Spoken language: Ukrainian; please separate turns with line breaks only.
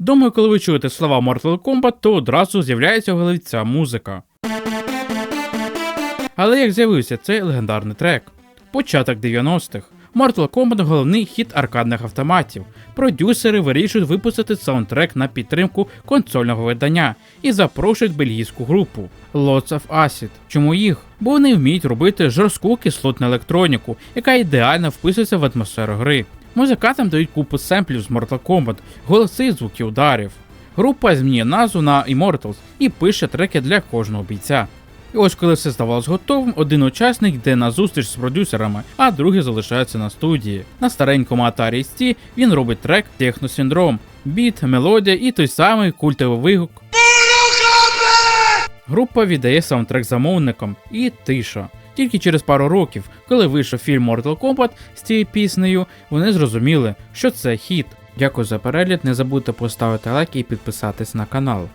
Думаю, коли ви чуєте слова Mortal Kombat, то одразу з'являється в голові ця музика. Але як з'явився цей легендарний трек? Початок 90-х. Mortal Kombat головний хіт аркадних автоматів. Продюсери вирішують випустити саундтрек на підтримку консольного видання і запрошують бельгійську групу Lots of Acid. Чому їх? Бо вони вміють робити жорстку кислотну електроніку, яка ідеально вписується в атмосферу гри. Музикантам дають купу семплів з Mortal Kombat, голоси і звуки ударів. Група змінює назву на Immortals і пише треки для кожного бійця. І ось коли все здавалось готовим, один учасник йде на зустріч з продюсерами, а другий залишається на студії. На старенькому Atari ST він робить трек Техносиндром, біт, мелодія і той самий культовий вигук. Група віддає саундтрек замовникам і тиша. Тільки через пару років, коли вийшов фільм Mortal Kombat з цією піснею, вони зрозуміли, що це хіт. Дякую за перегляд, не забудьте поставити лайк і підписатись на канал.